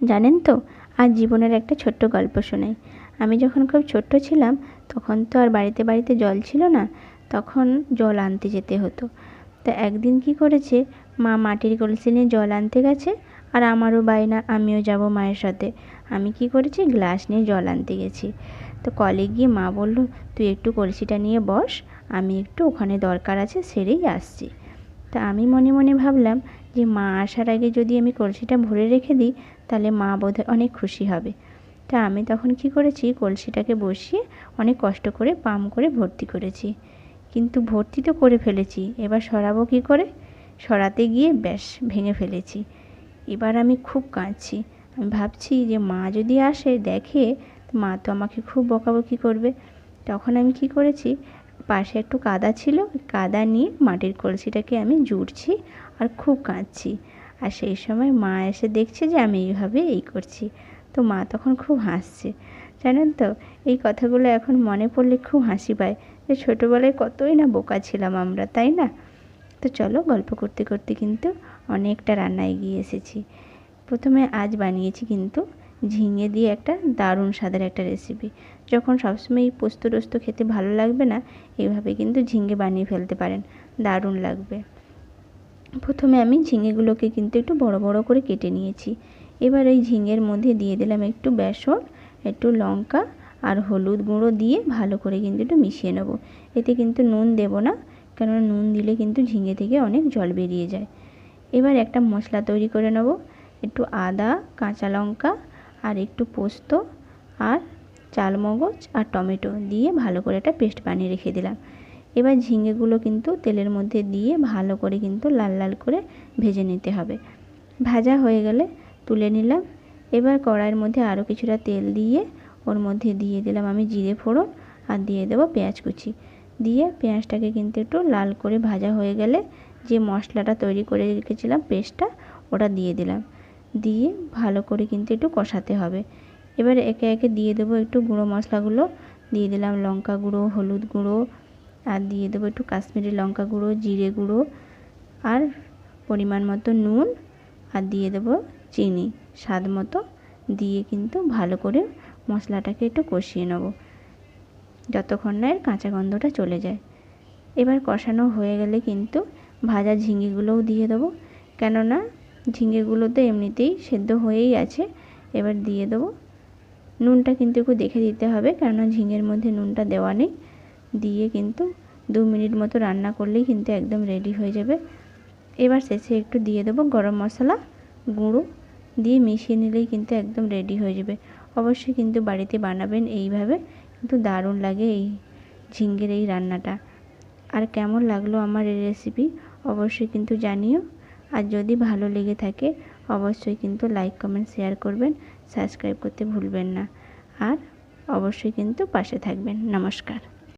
জানেন তো? আজ জীবনের একটা ছোট্ট গল্প শোনাই। আমি যখন খুব ছোট্ট ছিলাম, তখন তো আর বাড়িতে বাড়িতে জল ছিল না, তখন জল আনতে যেতে হতো। তা একদিন কি করেছে, মা মাটির কলসি নিয়ে জল আনতে গেছে, আর আমারও বায়না, আমিও যাব মায়ের সাথে। আমি কি করেছি, গ্লাস নিয়ে জল আনতে গেছি। তো কলে গিয়ে মা বলল, তুই একটু কলসিটা নিয়ে বস, আমি একটু ওখানে দরকার আছে, সেরেই আসছি। তা আমি মনে মনে ভাবলাম যে মা আসার আগে যদি আমি কলসিটা ভরে রেখে দিই তাহলে মা বোধহয় অনেক খুশি হবে। তা আমি তখন কি করেছি? কলসিটাকে বসিয়ে অনেক কষ্ট করে পাম করে ভর্তি করেছি। কিন্তু ভর্তি তো করে ফেলেছি। এবার সরাবো কী করে? সরাতে গিয়ে ব্যাস, ভেঙে ফেলেছি। এবার আমি খুব কাঁদছি। আমি ভাবছি যে মা যদি আসে, দেখে মা তো আমাকে খুব বকাবকি করবে। তখন আমি কি করেছি? পাশে একটু কাদা ছিল। কাদা নিয়ে মাটির কলসিটাকে আমি জুড়ছি আর খুব কাঁদছি। আর সেই সময় মা এসে দেখছে যে আমি এইভাবে এই করছি। তো মা তখন খুব হাসছে। জানেন তো, এই কথাগুলো এখন মনে পড়লে খুব হাসি পায় যে ছোটোবেলায় কতই না বোকা ছিলাম আমরা, তাই না? তো চলো গল্প করতে করতে কিন্তু অনেকটা রান্না এগিয়ে এসেছি। প্রথমে আজ বানিয়েছি কিন্তু ঝিঙে দিয়ে একটা দারুণ স্বাদের একটা রেসিপি যখন সবসময় এই পোস্ত টোস্ত খেতে ভালো লাগবে না, এইভাবে কিন্তু ঝিঙে বানিয়ে ফেলতে পারেন। দারুণ লাগবে। প্রথমে আমি ঝিঙেগুলোকে কিন্তু একটু বড় বড় করে কেটে নিয়েছি। এবার এই ঝিঙের মধ্যে দিয়ে দিলাম একটু বেসন, একটু লঙ্কা আর হলুদ গুঁড়ো দিয়ে ভালো করে কিন্তু একটু মিশিয়ে নেব। এতে কিন্তু নুন দেব না, কেননা নুন দিলে কিন্তু ঝিঙে থেকে অনেক জল বেরিয়ে যায়। এবার একটা মশলা তৈরি করে নেব, একটু আদা, কাঁচা লঙ্কা আর একটু পোস্ত আর চালমগজ আর টমেটো দিয়ে ভালো করে একটা পেস্ট বানিয়ে রেখে দিলাম। এবার ঝিঙেগুলো কিন্তু তেলের মধ্যে দিয়ে ভালো করে কিন্তু লাল লাল করে ভেজে নিতে হবে। ভাজা হয়ে গেলে তুলে নিলাম। এবার কড়াইয়ের মধ্যে আরও কিছুটা তেল দিয়ে ওর মধ্যে দিয়ে দিলাম আমি জিরে ফোড়ন আর দিয়ে দেবো পেঁয়াজ কুচি। দিয়ে পেঁয়াজটাকে কিন্তু একটু লাল করে ভাজা হয়ে গেলে যে মশলাটা তৈরি করে রেখেছিলাম পেস্টটা, ওটা দিয়ে দিলাম। দিয়ে ভালো করে কিন্তু একটু কষাতে হবে। এবার একে একে দিয়ে দেবো একটু গুঁড়ো মশলাগুলো। দিয়ে দিলাম লঙ্কা গুঁড়ো, হলুদ গুঁড়ো আর দিয়ে দেবো একটু কাশ্মীরি লঙ্কা গুঁড়ো, জিরে গুঁড়ো আর পরিমাণ মতো নুন আর দিয়ে দেবো চিনি। স্বাদ মতো দিয়ে কিন্তু ভালো করে মশলাটাকে একটু কষিয়ে নেব যতক্ষণ না এর কাঁচা গন্ধটা চলে যায়। এবার কষানো হয়ে গেলে কিন্তু ভাজা ঝিঙেগুলোও দিয়ে দেবো। কেননা ঝিঙেগুলো তো এমনিতেই সেদ্ধ হয়েই আছে। এবার দিয়ে দেবো। নুনটা কিন্তু একটু দেখে দিতে হবে কেননা ঝিঙের মধ্যে নুনটা দেওয়া নেই। দিয়ে কিন্তু দু মিনিট মতো রান্না করলেই কিন্তু একদম রেডি হয়ে যাবে। এবার শেষে একটু দিয়ে দেবো গরম মশলা, গুঁড়ো দিয়ে মিশিয়ে নিলেই কিন্তু একদম রেডি হয়ে যাবে। অবশ্যই কিন্তু বাড়িতে বানাবেন এইভাবে, কিন্তু দারুণ লাগে এই ঝিঙ্গের এই রান্নাটা। আর কেমন লাগল আমার এই রেসিপি অবশ্যই কিন্তু জানিও। আর যদি ভালো লেগে থাকে, অবশ্যই কিন্তু লাইক কমেন্ট শেয়ার করবেন সাবস্ক্রাইব করতে ভুলবেন না। আর অবশ্যই কিন্তু পাশে থাকবেন। নমস্কার।